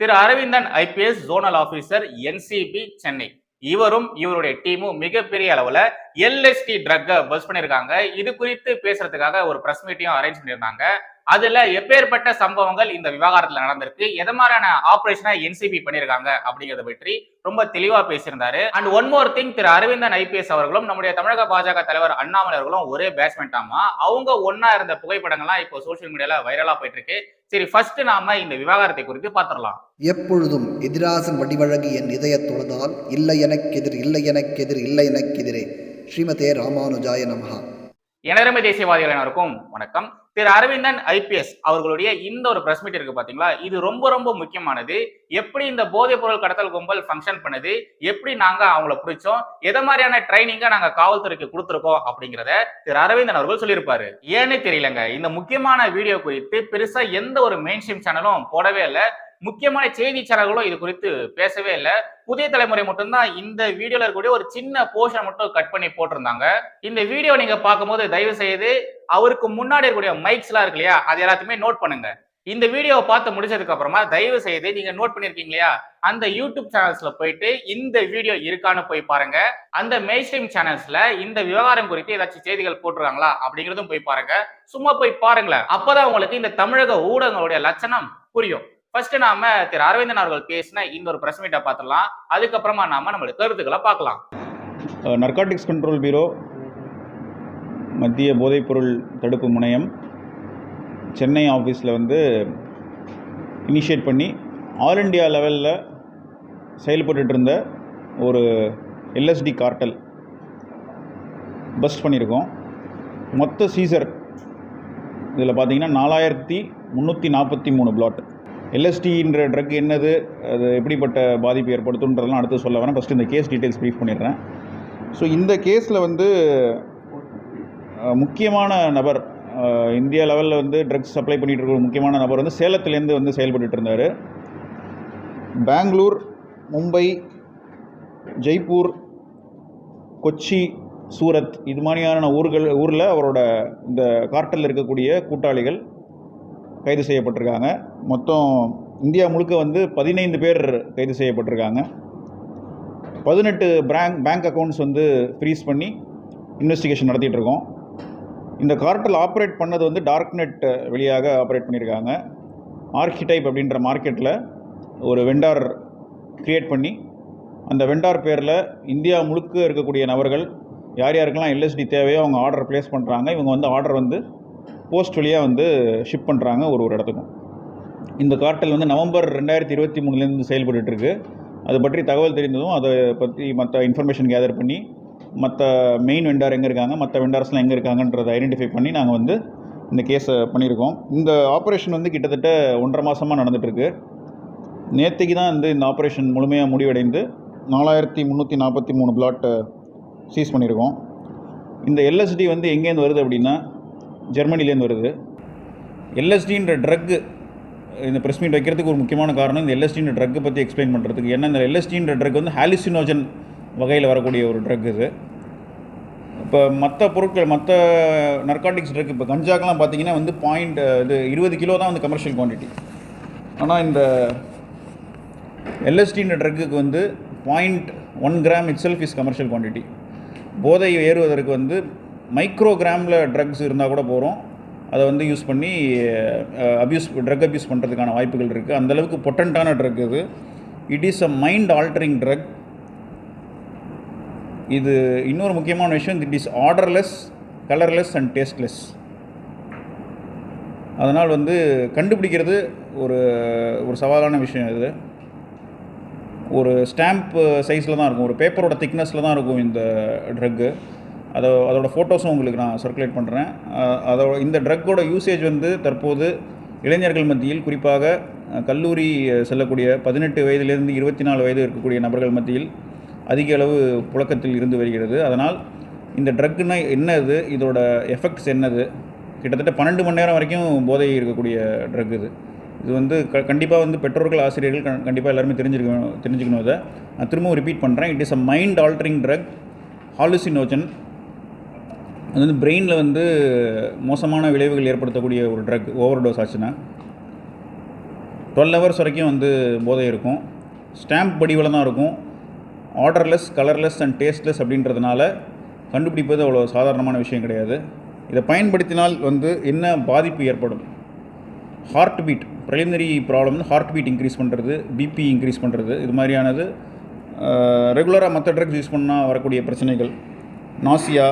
திரு Aravindan IPS zonal officer NCB Chennai. இவரும் இவருடைய டீமும் மிகப்பெரிய அளவுல எல்எஸ்டி ட்ரக்கை பஸ் பண்ணியிருக்காங்க. இது குறித்து பேசுறதுக்காக ஒரு பிரஸ் மீட்டையும் அரேஞ்ச் பண்ணியிருந்தாங்க. அதுல எப்பேற்பட்ட சம்பவங்கள் இந்த விவகாரத்துல நடந்திருக்கு? எது மாதிரியான ஆபரேஷனை என்சிபி பண்ணிருக்காங்க அப்படிங்கறத பற்றி ரொம்ப தெளிவா பேசியிருந்தாரு. அண்ட் ஒன் மோர் திங் திரு அரவிந்தன் ஐபிஎஸ் அவர்களும் நம்முடைய தமிழக பாஜக தலைவர் அண்ணாமலை அவர்களும் ஒரே பேட்ஸ்மேன்டாமா அவங்க ஒன்னா இருந்த புகைப்படங்கள்லாம் இப்போ சோஷியல் மீடியால வைரலா போயிட்டு இருக்கு சரி ஃபர்ஸ்ட் நாம இந்த விவகாரத்தை குறித்து பாத்திரலாம் எப்பொழுதும் எதிராசன் வடிவழகு என் இதயத் தொழுதால் இல்லை எனக்கெதிர் இல்லை எனக்கெதிர் இல்லை எனக்கெதிரே ஸ்ரீமதே ராமானுஜாய நமஹா. எனதரமை தேசியவாதிகள் அனைவருக்கும் வணக்கம். திரு அரவிந்தன் ஐபிஎஸ் அவர்களுடைய இந்த ஒரு பிரஸ் மீட் இருக்கு பாத்தீங்களா? இது ரொம்ப ரொம்ப முக்கியமானது. எப்படி இந்த போதைப் பொருள் கடத்தல் கும்பல் ஃபங்க்ஷன் பண்ணுது? எப்படி நாங்க அவங்கள பிடிச்சோம்? எதை மாதிரியான ட்ரைனிங்கை நாங்க காவல்துறைக்கு கொடுத்துருக்கோம்? அப்படிங்கிறத திரு அரவிந்தன் அவர்கள் சொல்லியிருப்பாரு. ஏன்னு தெரியலங்க. இந்த முக்கியமான வீடியோ குறித்து பெருசா எந்த ஒரு மெயின் ஸ்ட்ரீம் சேனலும் போடவே இல்லை. முக்கியமான செய்தி சேனல்களும் இது குறித்து பேசவே இல்லை. புதிய தலைமுறை மட்டும்தான் இந்த வீடியோல இருக்கக்கூடிய ஒரு சின்ன போர்ஷன் மட்டும் கட் பண்ணி போட்டிருந்தாங்க. இந்த வீடியோ நீங்க பார்க்கும்போது தயவு செய்து அவருக்கு முன்னாடி இருக்கக்கூடிய மைக்ஸ் எல்லாம் இருக்கு இல்லையா? அது எல்லாத்தையுமே நோட் பண்ணுங்க. இந்த வீடியோவை பார்த்து முடிச்சதுக்கு அப்புறமா தயவு செய்து நீங்க நோட் பண்ணிருக்கீங்க இல்லையா? அந்த யூடியூப் சேனல்ஸ்ல போயிட்டு இந்த வீடியோ இருக்கான்னு போய் பாருங்க. அந்த மெயின் ஸ்ட்ரீம் சேனல்ஸ்ல இந்த விவகாரம் குறித்து ஏதாச்சும் செய்திகள் போட்டுருக்காங்களா அப்படிங்கிறதும் போய் பாருங்க. சும்மா போய் பாருங்களேன். அப்பதான் உங்களுக்கு இந்த தமிழக ஊடகங்களுடைய லட்சணம் புரியும். ஃபர்ஸ்ட் நாம திரு அரவிந்தன் அவர்கள் பேசின இந்த ஒரு பிரஸ் மீட்டை பார்த்துடலாம். அதுக்கப்புறமா நாம நம்மளுடைய கருத்துக்களை பார்க்கலாம். நர்காட்டிக்ஸ் கண்ட்ரோல் பியூரோ மத்திய போதைப்பொருள் தடுப்பு முனையம் சென்னை ஆஃபீஸில் வந்து இனிஷியேட் பண்ணி ஆல் இண்டியா லெவலில் செயல்பட்டு இருந்த ஒரு எல்எஸ்டி கார்ட்டல் பஸ்ட் பண்ணியிருக்கோம். மொத்த சீசர் இதில் பார்த்தீங்கன்னா நாலாயிரத்தி முந்நூற்றி நாற்பத்தி மூணு பிளாட் எல்எஸ்டின்ற ட்ரக் என்னது அது எப்படிப்பட்ட பாதிப்பு ஏற்படுத்துன்றதெல்லாம் அடுத்து சொல்ல வரேன். ஃபஸ்ட்டு இந்த கேஸ் டீட்டெயில்ஸ் ப்ரீஃப் பண்ணிடுறேன். ஸோ இந்த கேஸில் வந்து முக்கியமான நபர் இந்தியா லெவலில் வந்து ட்ரக்ஸ் சப்ளை பண்ணிகிட்டு இருக்கிற முக்கியமான நபர் வந்து சேலத்துலேருந்து வந்து செயல்பட்டுட்டு இருந்தார். பெங்களூர் மும்பை ஜெய்ப்பூர் கொச்சி சூரத் இது மாதிரியான ஊர்கள் ஊரில் அவரோட இந்த கார்ட்டலில் இருக்கக்கூடிய கூட்டாளிகள் கைது செய்யப்பட்டிருக்காங்க. மொத்தம் இந்தியா முழுக்க வந்து பதினைந்து பேர் கைது செய்யப்பட்டிருக்காங்க. பதினெட்டு பேங்க் பேங்க் அக்கௌண்ட்ஸ் வந்து ஃப்ரீஸ் பண்ணி இன்வெஸ்டிகேஷன் நடத்திட்டுருக்கோம். இந்த கார்ட்டல் ஆப்ரேட் பண்ணது வந்து டார்க் நெட் வழியாக ஆப்ரேட் பண்ணியிருக்காங்க ஆர்கிடைப் அப்படின்ற மார்க்கெட்டில் ஒரு வெண்டார் க்ரியேட் பண்ணி அந்த வெண்டார் பேரில் இந்தியா முழுக்க இருக்கக்கூடிய நபர்கள் யார் யாருக்கெல்லாம் எல்எஸ்டி தேவையோ அவங்க ஆர்டர் ப்ளேஸ் பண்ணுறாங்க இவங்க வந்து ஆர்டர் வந்து போஸ்ட் வழியாக வந்து ஷிப் பண்ணுறாங்க ஒரு ஒரு இடத்துக்கும். இந்த கார்ட்டல் வந்து நவம்பர் ரெண்டாயிரத்தி இருபத்தி மூணுலேருந்து செயல்பட்டுட்டு இருக்கு அது பற்றி தகவல் தெரிந்ததும் அதை பற்றி மற்ற இன்ஃபர்மேஷன் கேதர் பண்ணி மற்ற மெயின் வெண்டார் எங்கே இருக்காங்க மற்ற வெண்டார்ஸ்லாம் எங்கே இருக்காங்கன்றதை ஐடென்டிஃபை பண்ணி நாங்கள் வந்து இந்த கேஸை பண்ணியிருக்கோம். இந்த ஆப்ரேஷன் வந்து கிட்டத்தட்ட ஒன்றரை மாதமாக நடந்துகிட்ருக்கு நேற்றுக்கு தான் வந்து இந்த ஆப்ரேஷன் முழுமையாக முடிவடைந்து நாலாயிரத்தி முந்நூற்றி நாற்பத்தி மூணு பிளாட்டை சீஸ் பண்ணியிருக்கோம். இந்த எல்எஸ்டி வந்து எங்கேருந்து வருது அப்படின்னா ஜெர்மனிலேருந்து வருது. எல்எஸ்டின்ற ட்ரக்கு இந்த ப்ரெஸ் மீட் வைக்கிறதுக்கு ஒரு முக்கியமான காரணம் இந்த எல்எஸ்டின்ற ட்ரக்கை பற்றி எக்ஸ்பிளைன் பண்ணுறதுக்கு ஏன்னா இந்த எல்எஸ்டின்ற ட்ரக் வந்து ஹாலிசினோஜன் வகையில் வரக்கூடிய ஒரு ட்ரக் இது. இப்போ மற்ற பொருட்கள் மற்ற நர்காட்டிக்ஸ் ட்ரக் இப்போ கஞ்சாக்கெலாம் பார்த்தீங்கன்னா வந்து பாயிண்ட் இது இருபது கிலோ தான் வந்து கமர்ஷியல் குவான்டிட்டி ஆனால் இந்த எல்எஸ்டின்ற ட்ரக்குக்கு வந்து point one gram itself is commercial quantity போதை ஏறுவதற்கு வந்து மைக்ரோ கிராமில் ட்ரக்ஸ் இருந்தால் கூட போகிறோம் அதை வந்து யூஸ் பண்ணி அப்யூஸ் ட்ரக் அப்யூஸ் பண்ணுறதுக்கான வாய்ப்புகள் இருக்குது அந்தளவுக்கு பொட்டண்ட்டான ட்ரக் இது. It is a mind altering drug இது இன்னொரு முக்கியமான விஷயம் it is odourless colourless and tasteless அதனால் வந்து கண்டுபிடிக்கிறது ஒரு ஒரு சவாலான விஷயம் இது. ஒரு ஸ்டாம்ப் சைஸில் தான் இருக்கும். ஒரு பேப்பரோட திக்னஸில் தான் இருக்கும் இந்த ட்ரக்கு அதை அதோட ஃபோட்டோஸும் உங்களுக்கு நான் சர்க்குலேட் பண்ணுறேன் அதோட இந்த ட்ரக்கோட யூசேஜ் வந்து தற்போது இளைஞர்கள் மத்தியில் குறிப்பாக கல்லூரி செல்லக்கூடிய பதினெட்டு வயதிலிருந்து இருபத்தி நாலு வயது இருக்கக்கூடிய நபர்கள் மத்தியில் அதிக அளவு புழக்கத்தில் இருந்து வருகிறது. அதனால் இந்த ட்ரக்குன்னா என்னது? இதோட எஃபெக்ட்ஸ் என்னது? கிட்டத்தட்ட பன்னெண்டு மணி நேரம் வரைக்கும் போதை இருக்கக்கூடிய ட்ரக் இது. இது வந்து க கண்டிப்பாக வந்து பெற்றோர்கள் ஆசிரியர்கள் க கண்டிப்பாக எல்லாருமே தெரிஞ்சுக்கணும் தெரிஞ்சுக்கணும் அதை நான் திரும்பவும் ரிப்பீட் பண்ணுறேன் it is a mind altering drug hallucinogen அது வந்து பிரெயினில் வந்து மோசமான விளைவுகள் ஏற்படுத்தக்கூடிய ஒரு ட்ரக் ஓவர் டோஸ் ஆச்சுன்னா டுவெல் ஹவர்ஸ் வரைக்கும் வந்து போதை இருக்கும். ஸ்டாம்ப் வடிவில் தான் இருக்கும். ஆர்டர்லெஸ் கலர்லெஸ் அண்ட் டேஸ்ட்லெஸ் அப்படின்றதுனால கண்டுபிடிப்பது அவ்வளோ சாதாரணமான விஷயம் கிடையாது. இதை பயன்படுத்தினால் வந்து என்ன பாதிப்பு ஏற்படும்? ஹார்ட் பீட் ப்ரிலிமினரி ப்ராப்ளம் வந்து ஹார்ட் பீட் இன்க்ரீஸ் பண்ணுறது பிபி இன்க்ரீஸ் பண்ணுறது இது மாதிரியானது ரெகுலராக மற்ற ட்ரக்ஸ் யூஸ் பண்ணால் வரக்கூடிய பிரச்சனைகள். நாசியா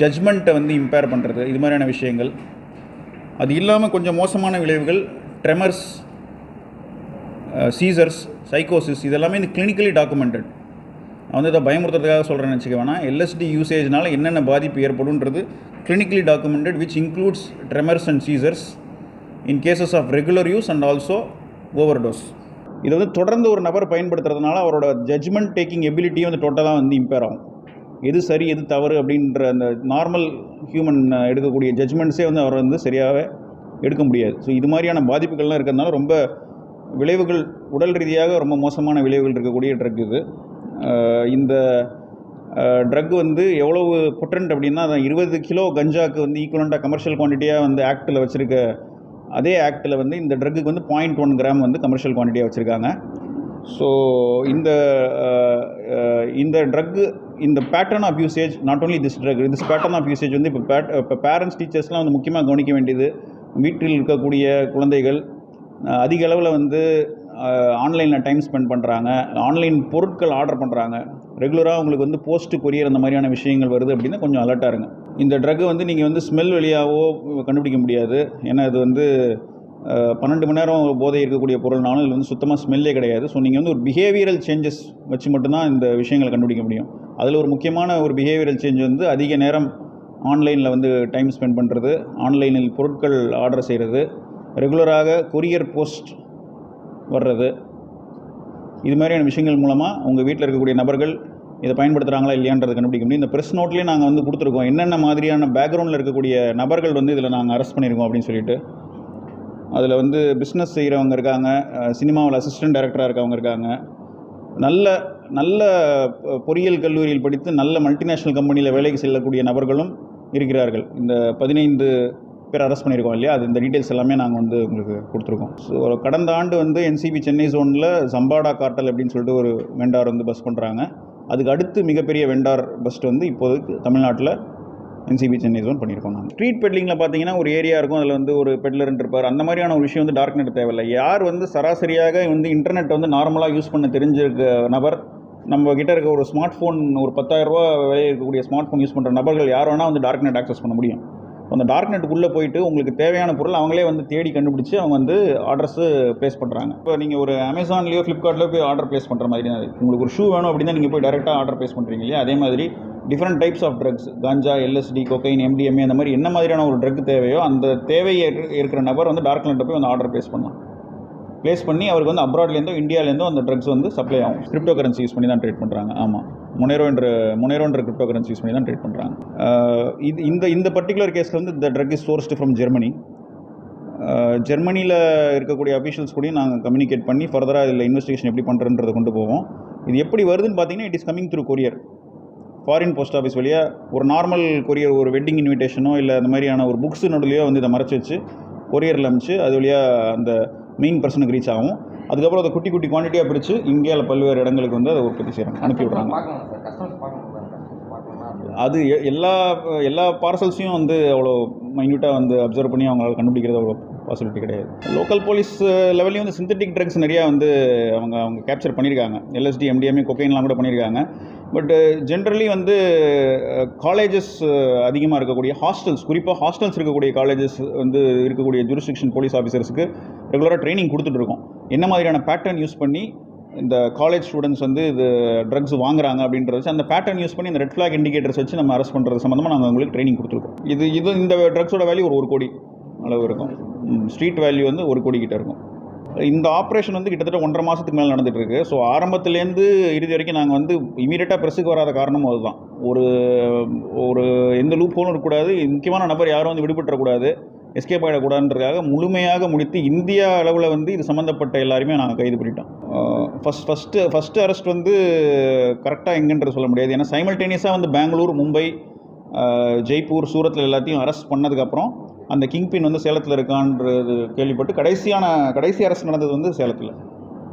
ஜட்ஜ்மெண்ட்டை வந்து இம்பேர் பண்ணுறது இது மாதிரியான விஷயங்கள். அது இல்லாமல் கொஞ்சம் மோசமான விளைவுகள் ட்ரெமர்ஸ் சீசர்ஸ் சைக்கோசிஸ் இதெல்லாமே இந்த கிளினிக்கலி டாக்குமெண்டட் நான் வந்து இதை பயமுறுத்துறதுக்காக சொல்கிறேன்னு வச்சுக்க வேணாம். எல்எஸ்டி யூசேஜ்னால என்னென்ன பாதிப்பு ஏற்படும்ன்றது clinically documented which includes tremors and seizures in cases of regular use and also overdose இதை வந்து தொடர்ந்து ஒரு நபர் பயன்படுத்துறதுனால அவரோட ஜட்ஜ்மெண்ட் டேக்கிங் எபிலிட்டியும் வந்து டோட்டலாக வந்து இம்பேர் ஆகும். எது சரி எது தவறு அப்படின்ற அந்த நார்மல் ஹியூமன் எடுக்கக்கூடிய ஜட்ஜ்மெண்ட்ஸே வந்து அவர் வந்து சரியாகவே எடுக்க முடியாது. ஸோ இது மாதிரியான பாதிப்புகள்லாம் இருக்கிறதுனால ரொம்ப விளைவுகள் உடல் ரீதியாக ரொம்ப மோசமான விளைவுகள் இருக்கக்கூடிய ட்ரக் இது. இந்த ட்ரக் வந்து எவ்வளவு பொட்டன்ட் அப்படின்னா அதான் இருபது கிலோ கஞ்சாக்கு வந்து ஈக்குவலண்ட்டாக கமர்ஷியல் குவான்டிட்டியாக வந்து ஆக்டில் வச்சுருக்க அதே ஆக்டில் வந்து இந்த ட்ரக்குக்கு வந்து பாயிண்ட் ஒன் கிராம் வந்து கமர்ஷியல் குவான்டிட்டியாக வச்சுருக்காங்க. ஸோ இந்த uh, uh, இந்த ட்ரக்கு இந்த pattern of usage not only this drug this pattern of usage வந்து இப்போ பேட் இப்போ பேரண்ட்ஸ் டீச்சர்ஸ்லாம் வந்து முக்கியமாக கவனிக்க வேண்டியது வீட்டில் இருக்கக்கூடிய குழந்தைகள் அதிக அளவில் வந்து ஆன்லைனில் டைம் ஸ்பெண்ட் பண்ணுறாங்க ஆன்லைன் பொருட்கள் ஆர்டர் பண்ணுறாங்க ரெகுலராக உங்களுக்கு வந்து போஸ்ட் கொரியர் அந்த மாதிரியான விஷயங்கள் வருது அப்படின்னா கொஞ்சம் அலர்ட்டாக இருங்க. இந்த ட்ரக்கு வந்து நீங்கள் வந்து ஸ்மெல் வழியாவோ கண்டுபிடிக்க முடியாது. ஏன்னா இது வந்து பன்னெண்டு மணி நேரம் போதை இருக்கக்கூடிய பொருள்னாலும் இதில் வந்து சுத்தமாக ஸ்மெல்லே கிடையாது. ஸோ நீங்கள் வந்து ஒரு பிஹேவியரல் சேஞ்சஸ் வச்சு மட்டும்தான் இந்த விஷயங்களை கண்டுபிடிக்க முடியும். அதில் ஒரு முக்கியமான ஒரு பிஹேவியரல் சேஞ்ச் வந்து அதிக நேரம் ஆன்லைனில் வந்து டைம் ஸ்பெண்ட் பண்ணுறது ஆன்லைனில் பொருட்கள் ஆர்டர் செய்கிறது ரெகுலராக கொரியர் போஸ்ட் வர்றது. இது மாதிரியான விஷயங்கள் மூலமாக உங்கள் வீட்டில் இருக்கக்கூடிய நபர்கள் இதை பயன்படுத்துகிறாங்களா இல்லையான்றது கண்டுபிடிக்க முடியும். இந்த ப்ரெஸ் நோட்லேயே நாங்கள் வந்து கொடுத்துருக்கோம். என்னென்ன மாதிரியான பேக்ரவுண்டில் இருக்கக்கூடிய நபர்கள் வந்து இதில் நாங்கள் அரெஸ்ட் பண்ணியிருக்கோம் அப்படின்னு சொல்லிட்டு. அதில் வந்து பிஸ்னஸ் செய்கிறவங்க இருக்காங்க. சினிமாவில் அசிஸ்டன்ட் டைரக்டராக இருக்கவங்க இருக்காங்க. நல்ல நல்ல பொறியியல் கல்லூரியில் படித்து நல்ல மல்டிநேஷ்னல் கம்பெனியில் வேலைக்கு செல்லக்கூடிய நபர்களும் இருக்கிறார்கள். இந்த பதினைந்து பேர் அரெஸ்ட் பண்ணியிருக்கோம் இல்லையா? அது இந்த டீட்டெயில்ஸ் எல்லாமே நாங்கள் வந்து உங்களுக்கு கொடுத்துருக்கோம். ஸோ கடந்த ஆண்டு வந்து என்சிபி சென்னை ஜோனில் சம்பாடா கார்டல் அப்படின்னு சொல்லிட்டு ஒரு வெண்டார் வந்து பஸ் பண்ணுறாங்க அதுக்கு அடுத்து மிகப்பெரிய வெண்டார் பஸ்ட் வந்து இப்போதைக்கு தமிழ்நாட்டில் என்சிபி சென்னை ஜோன் பண்ணியிருக்கோம் நாங்கள் ஸ்ட்ரீட் பெட்லிங்கில் பார்த்தீங்கன்னா ஒரு ஏரியா இருக்கும். அதில் வந்து ஒரு பெட்லர் இருப்பார். அந்த மாதிரியான ஒரு விஷயம் வந்து டார்க் நெட் தேவையில்லை. யார் வந்து சராசரியாக வந்து இன்டர்நெட் வந்து நார்மலாக யூஸ் பண்ண தெரிஞ்சிருக்க நபர் நம்ம கிட்ட இருக்க ஒரு ஸ்மார்ட் ஃபோன் ஒரு பத்தாயிரரூபா விலை இருக்கக்கூடிய ஸ்மார்ட் ஃபோன் யூஸ் பண்ணுற நபர்கள் யார் வேணால் வந்து டார்க் நெட் ஆக்சஸ் பண்ண முடியும். அந்த டார்க் நெட்டுக்குள்ளே போயிட்டு உங்களுக்கு தேவையான பொருள் அவங்களே வந்து தேடி கண்டுபிடிச்சி அவங்க வந்து ஆர்டர்ஸு ப்ளேஸ் பண்ணுறாங்க இப்போ நீங்கள் ஒரு அமேசான்லேயோ ஃப்ளிப்கார்ட்லேயோ போய் ஆர்டர் ப்ளேஸ் பண்ணுற மாதிரி தான் உங்களுக்கு ஒரு ஷூ வேணும் அப்படின்னா நீங்கள் போய் டேரெக்டாக ஆர்டர் ப்ளேஸ் பண்ணுறீங்க இல்லையா? அதே மாதிரி different types of drugs ganja LSD cocaine MDMA அந்த மாதிரி என்ன மாதிரியான ஒரு ட்ரக் தேவையோ அந்த தேவையை ஏற்று- இருக்கிற நபர் வந்து டார்க் நெட்டில் போய் வந்து ஆர்டர் ப்ளேஸ் பண்ணலாம். ப்ளேஸ் பண்ணி அவருக்கு வந்து அப்ராட்லேருந்தோ இந்தியாவிலேருந்தோ அந்த ட்ரக்ஸ் வந்து சப்ளை ஆகும். கிரிப்டோ கரன்சி யூஸ் பண்ணி தான் ட்ரேட் பண்ணுறாங்க ஆமாம் முனேரோ என்ற முனேரோ என்ற கிரிப்டோ கரன்சி யூஸ் பண்ணி தான் ட்ரேட் பண்ணுறாங்க இது இந்த இந்த பர்டிகுலர் கேஸில் வந்து இந்த drug is sourced from Germany ஜெர்மனியில் இருக்கக்கூடிய அஃபீஷியல்ஸ் கூடயும் நாங்கள் கம்யூனிகேட் பண்ணி ஃபர்தராக இதில் இன்வெஸ்டிகேஷன் எப்படி பண்ணுறன்றதை கொண்டு போவோம். இது எப்படி வருதுன்னு பார்த்தீங்கன்னா it is coming through courier foreign post office வழியாக ஒரு நார்மல் கொரியர் ஒரு வெட்டிங் இன்விடேஷனோ இல்லை அந்த மாதிரியான ஒரு புக்ஸ் நடுலையோ வந்து இதை மறைச்சி வச்சு கொரியரில் அமிச்சு அது வழியாக அந்த மெயின் பர்சனுக்கு ரீச் ஆகும். அதுக்கப்புறம் அதை குட்டி குட்டி குவான்டிட்டியாக பிரித்து இந்தியாவில் பல்வேறு இடங்களுக்கு வந்து அதை உற்பத்தி செய்கிறாங்க அனுப்பி விட்றாங்க. அது எல்லா எல்லா பார்சல்ஸையும் வந்து அவ்வளோ மைன்யூட்டாக வந்து அப்சர்வ் பண்ணி அவங்களால கண்டுபிடிக்கிறது அவ்வளோ பாசிபிலிட்டி கிடையாது. லோக்கல் போலீஸ் லெவல்லையும் வந்து சிந்தட்டிக் ட்ரக்ஸ் நிறையா வந்து அவங்க அவங்க கேப்சர் பண்ணியிருக்காங்க. எல்எஸ்டி எம்டிஎம்ஏ கொக்கைன்லாம் கூட பண்ணியிருக்காங்க. பட்டு ஜென்ரலி வந்து காலேஜஸ் அதிகமாக இருக்கக்கூடிய ஹாஸ்டல்ஸ் குறிப்பாக ஹாஸ்டல்ஸ் இருக்கக்கூடிய காலேஜஸ் வந்து இருக்கக்கூடிய ஜூரிஸ்டிக்ஷன் போலீஸ் ஆஃபீஸர்ஸுக்கு ரெகுலராக ட்ரைனிங் கொடுத்துட்ருக்கோம் என்ன மாதிரியான பேட்டர்ன் யூஸ் பண்ணி இந்த காலேஜ் ஸ்டூடெண்ட்ஸ் வந்து இது ட்ரக்ஸ் வாங்குறாங்க அப்படின்றத வச்சு அந்த பேட்டர்ன் யூஸ் பண்ணி இந்த ரெட் ஃப்ளாக் இண்டிகேட்டர்ஸ் வச்சு நம்ம அரெஸ்ட் பண்ணுறது சம்மந்தமாக நாங்கள் உங்களுக்கு ட்ரைனிங் கொடுத்துருக்கோம். இது இது இந்த ட்ரக்ஸோட வேல்யூ ஒரு ஒரு கோடி அளவு இருக்கும். ஸ்ட்ரீட் வேல்யூ வந்து ஒரு கோடி கிட்ட இருக்கும். இந்த ஆப்ரேஷன் வந்து கிட்டத்தட்ட ஒன்றரை மாதத்துக்கு மேலே நடந்துகிட்டு இருக்குது ஸோ ஆரம்பத்துலேருந்து இறுதி வரைக்கும் நாங்கள் வந்து இமீடியட்டாக ப்ரெஸ்ஸுக்கு வராத காரணமும் அதுதான். ஒரு ஒரு எந்த லூப் ஹோலும் இருக்கக்கூடாது. முக்கியமான நபர் யாரும் வந்து விடுபட்டுறக்கூடாது. எஸ்கேப் ஆகிடக்கூடாதுன்றதுக்காக முழுமையாக முடித்து இந்தியா அளவில் வந்து இது சம்மந்தப்பட்ட எல்லாருமே நாங்கள் கைது பண்ணிட்டோம். ஃபஸ்ட் ஃபஸ்ட்டு ஃபஸ்ட்டு அரெஸ்ட் வந்து கரெக்டாக எங்கன்றது சொல்ல முடியாது. ஏன்னா சைமல்டேனியஸாக வந்து பெங்களூர் மும்பை ஜெய்ப்பூர் சூரத்தில் எல்லாத்தையும் அரெஸ்ட் பண்ணதுக்கப்புறம் அந்த கிங்பின் வந்து சேலத்தில் இருக்கான்றது கேள்விப்பட்டு கடைசியான கடைசி அரசு நடந்தது வந்து சேலத்தில்.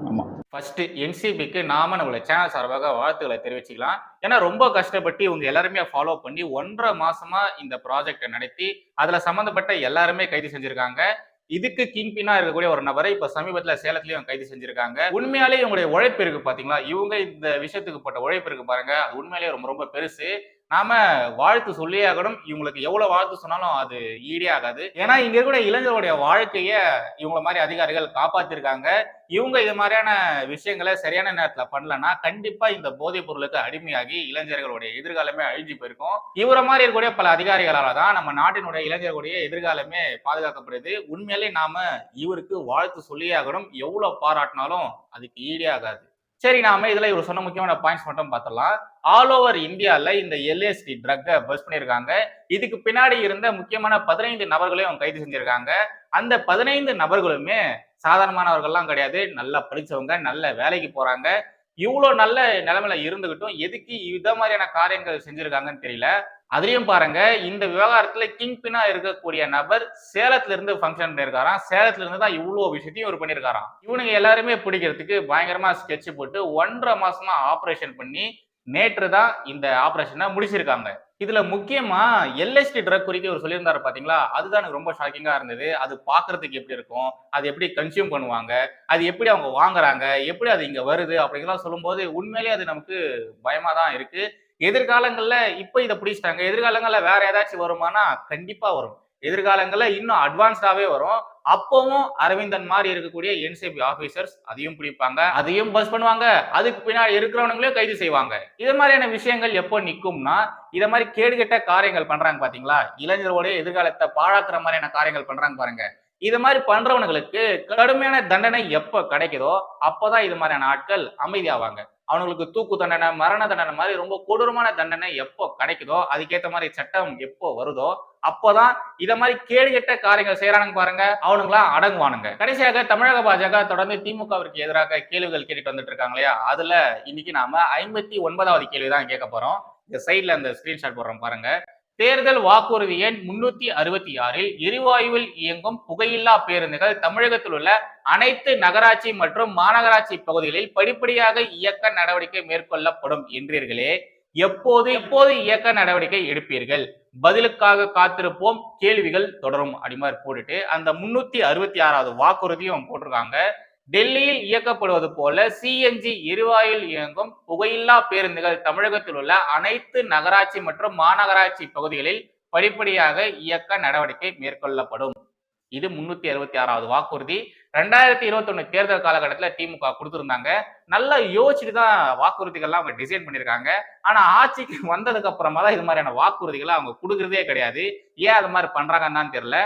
ஆமாம் ஃபர்ஸ்ட் என்சிபிக்கு நாம நம்மளோட சேனல் சார்பாக வாழ்த்துக்களை தெரிவிச்சுக்கலாம். ஏன்னா ரொம்ப கஷ்டப்பட்டு இவங்க எல்லாருமே ஃபாலோ பண்ணி ஒன்றரை மாசமா இந்த ப்ராஜெக்டை நடத்தி அதுல சம்மந்தப்பட்ட எல்லாருமே கைது செஞ்சிருக்காங்க. இதுக்கு கிங்பினா இருக்கக்கூடிய ஒரு நபரை இப்ப சமீபத்துல சேலத்திலயும் கைது செஞ்சிருக்காங்க. உண்மையாலே இவங்களுடைய உழைப்பு இருக்கு பாத்தீங்களா? இவங்க இந்த விஷயத்துக்கு போட்ட உழைப்பு இருக்கு பாருங்க. அது உண்மையிலேயே ரொம்ப ரொம்ப பெருசு. நாம வாழ்த்து சொல்லியே ஆகணும். இவங்களுக்கு எவ்வளவு வாழ்த்து சொன்னாலும் அது ஈடே ஆகாது. ஏன்னா இங்க இருக்கக்கூடிய இளைஞர்களுடைய வாழ்க்கைய இவங்கள மாதிரி அதிகாரிகள் காப்பாத்திருக்காங்க. இவங்க இது மாதிரியான விஷயங்களை சரியான நேரத்துல பண்ணலன்னா கண்டிப்பா இந்த போதைப் பொருளுக்கு அடிமையாகி இளைஞர்களுடைய எதிர்காலமே அழிஞ்சு போயிருக்கும். இவரை மாதிரி இருக்கக்கூடிய பல அதிகாரிகளால தான் நம்ம நாட்டினுடைய இளைஞர்களுடைய எதிர்காலமே பாதுகாக்கப்படுது. உண்மையிலே நாம இவருக்கு வாழ்த்து சொல்லியே ஆகணும். எவ்வளவு பாராட்டினாலும் அதுக்கு ஈடே ஆகாது. சரி நாம இதுல இவர் சொன்ன முக்கியமான பாயிண்ட்ஸ் மட்டும் பார்த்துடலாம். ஆல் ஓவர் இந்தியாவில் இந்த எல்ஏஎஸ்டி ட்ரக்கை பஸ் பண்ணியிருக்காங்க. இதுக்கு பின்னாடி இருந்த முக்கியமான பதினைந்து நபர்களையும் அவங்க கைது செஞ்சிருக்காங்க. அந்த பதினைந்து நபர்களுமே சாதாரணமானவர்கள்லாம் கிடையாது. நல்லா படித்தவங்க நல்ல வேலைக்கு போறாங்க. இவ்வளோ நல்ல நிலைமையில இருந்துகிட்டும் எதுக்கு இத மாதிரியான காரியங்கள் செஞ்சிருக்காங்கன்னு தெரியல. அதுலயும் பாருங்க இந்த விவகாரத்துல கிங் பின்னா இருக்கக்கூடிய நபர் சேலத்துல இருந்து ஃபங்க்ஷன் பண்ணிருக்காராம் சேலத்துல இருந்து தான் இவ்வளவு விஷயத்தையும் இவர் பண்ணிருக்காராம் இவனுங்க எல்லாருமே பிடிக்கிறதுக்கு பயங்கரமா ஸ்கெட்ச் போட்டு ஒன்றரை மாசமா ஆபரேஷன் பண்ணி நேற்று தான் இந்த ஆபரேஷனை முடிச்சிருக்காங்க. இதுல முக்கியமா எல்எஸ்டி ட்ரக் குறித்து இவர் சொல்லியிருந்தாரு பாத்தீங்களா? அதுதான் எனக்கு ரொம்ப ஷாக்கிங்கா இருந்தது. அது பாக்குறதுக்கு எப்படி இருக்கும்? அது எப்படி கன்சியூம் பண்ணுவாங்க? அது எப்படி அவங்க வாங்குறாங்க? எப்படி அது இங்க வருது? அப்படிங்கலாம் சொல்லும்போது உண்மையிலேயே அது நமக்கு பயமா தான் இருக்கு. எதிர்காலங்கள்ல இப்ப இதை பிடிச்சிட்டாங்க. எதிர்காலங்கள்ல வேற ஏதாச்சும் வருமானா கண்டிப்பா வரும். எதிர்காலங்கள்ல இன்னும் அட்வான்ஸ்டாவே வரும். அப்பவும் அரவிந்தன் மாதிரி இருக்கக்கூடிய என்சிபி ஆபீசர்ஸ் அதையும் பிடிப்பாங்க. அதையும் பஸ் பண்ணுவாங்க. அதுக்கு பின்னாடி இருக்கிறவனுங்களையும் கைது செய்வாங்க. இது மாதிரியான விஷயங்கள் எப்போ நிற்கும்னா இத மாதிரி கேடுகெட்ட காரியங்கள் பண்றாங்க பாத்தீங்களா? இளைஞர்களுடைய எதிர்காலத்தை பாழாக்குற மாதிரியான காரியங்கள் பண்றாங்க பாருங்க. இது மாதிரி பண்றவனுங்களுக்கு கடுமையான தண்டனை எப்ப கிடைக்குதோ அப்பதான் இது மாதிரியான ஆட்கள் அமைதியாவாங்க. அவனுங்களுக்கு தூக்கு தண்டனை மரண தண்டனை மாதிரி ரொம்ப கொடூரமான தண்டனை எப்போ கிடைக்குதோ அதுக்கேற்ற மாதிரி சட்டம் எப்போ வருதோ அப்போதான் இதை மாதிரி கேடுகெட்ட காரியங்கள் செய்யறானுங்க பாருங்க அவனுங்களாம் அடங்குவானுங்க. கடைசியாக தமிழக பாஜக தொடர்ந்து திமுகவிற்கு எதிராக கேள்விகள் கேட்டுட்டு வந்துட்டு இருக்காங்க இல்லையா? அதுல இன்னைக்கு நாம ஐம்பத்தி ஒன்பதாவது கேள்வி தான் கேட்க போறோம். இந்த சைட்ல அந்த ஸ்கிரீன்ஷாட் போடுறோம் பாருங்க. தேர்தல் வாக்குறுதி எண் முன்னூத்தி அறுபத்தி ஆறில் எரிவாயுவில் இயங்கும் புகையில்லா பேருந்துகள் தமிழகத்தில் உள்ள அனைத்து நகராட்சி மற்றும் மாநகராட்சி பகுதிகளில் படிப்படியாக இயக்க நடவடிக்கை மேற்கொள்ளப்படும் என்றீர்களே. எப்போது எப்போது இயக்க நடவடிக்கை எடுப்பீர்கள்? பதிலுக்காக காத்திருப்போம் கேள்விகள் தொடரும் அப்படி மாதிரி போட்டுட்டு அந்த முன்னூத்தி அறுபத்தி ஆறாவது வாக்குறுதியும் போட்டிருக்காங்க. டெல்லியில் இயக்கப்படுவது போல சிஎன்ஜி எரிவாயில் இயங்கும் புகையில்லா பேருந்துகள் தமிழகத்தில் உள்ள அனைத்து நகராட்சி மற்றும் மாநகராட்சி பகுதிகளில் படிப்படியாக இயக்க நடவடிக்கை மேற்கொள்ளப்படும். இது முன்னூத்தி அறுபத்தி ஆறாவது வாக்குறுதி. ரெண்டாயிரத்தி இருபத்தி ஒண்ணு தேர்தல் காலகட்டத்தில் திமுக கொடுத்திருந்தாங்க. நல்லா யோசிச்சுட்டு தான் வாக்குறுதிகள்லாம் அவங்க டிசைன் பண்ணியிருக்காங்க. ஆனா ஆட்சிக்கு வந்ததுக்கு அப்புறமா தான் இது மாதிரியான வாக்குறுதிகளை அவங்க கொடுக்கறதே கிடையாது. ஏன் அது மாதிரி பண்றாங்கன்னு தான் தெரியல.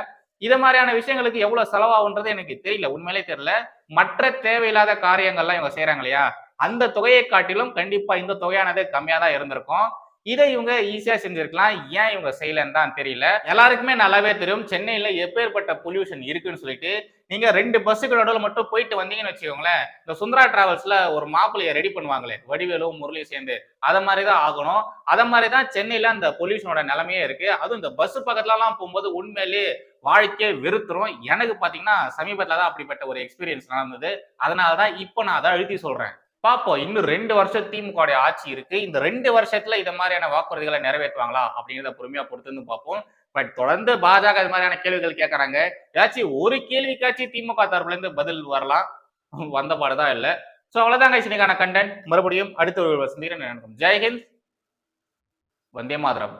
இது மாதிரியான விஷயங்களுக்கு எவ்வளவு செலவாகுன்றது எனக்கு தெரியல. உண்மையிலே தெரியல. மற்ற தேவையில்லாத காரியங்கள்லாம் இவங்க செய்யறாங்க இல்லையா? அந்த தொகையை காட்டிலும் கண்டிப்பா இந்த தொகையானது கம்மியா தான் இருந்திருக்கும். இதை இவங்க ஈஸியா செஞ்சிருக்கலாம். ஏன் இவங்க செய்யலன்னு தான் தெரியல. எல்லாருக்குமே நல்லாவே தெரியும். சென்னையில எப்பேற்பட்ட பொல்யூஷன் இருக்குன்னு சொல்லிட்டு நீங்க ரெண்டு பஸ்ஸுக்கு நடுவில் மட்டும் போயிட்டு வந்தீங்கன்னு வச்சுக்கோங்களேன் இந்த சுந்தரா டிராவல்ஸ்ல ஒரு மாப்பிள்ளைய ரெடி பண்ணுவாங்களே வடிவேலும் முரளியும் சேர்ந்து. அத மாதிரி தான் ஆகணும். அத மாதிரி தான் சென்னையில அந்த பொல்யூஷனோட நிலைமையே இருக்கு. அதுவும் இந்த பஸ் பக்கத்துலலாம் போகும்போது உண்மையிலேயே வாழ்க்கையை வெறுத்துரும். எனக்கு பார்த்தீங்கன்னா சமீபத்தில் தான் அப்படிப்பட்ட ஒரு எக்ஸ்பீரியன்ஸ் நடந்தது. அதனால தான் இப்போ நான் அதை அழுத்தி சொல்கிறேன் பார்ப்போம் இன்னும் ரெண்டு வருஷம் திமுக ஆட்சி இருக்கு. இந்த ரெண்டு வருஷத்துல இந்த மாதிரியான வாக்குறுதிகளை நிறைவேற்றுவாங்களா அப்படிங்கிறத பொறுமையா பொறுத்து பார்ப்போம். பட் தொடர்ந்து பாஜக இது மாதிரியான கேள்விகள் கேட்கறாங்க ஏதாச்சும் ஒரு கேள்விக்காச்சும் திமுக தரப்புல இருந்து பதில் வரலாம். வந்த பாடுதான் இல்லை. ஸோ அவ்வளவுதான் guys இன்னைக்கான கண்டென்ட் மறுபடியும் அடுத்த ஒரு சந்திக்கிறேன் நினைக்கிறேன் ஜெய்ஹிந்த் வந்தே மாதரம்.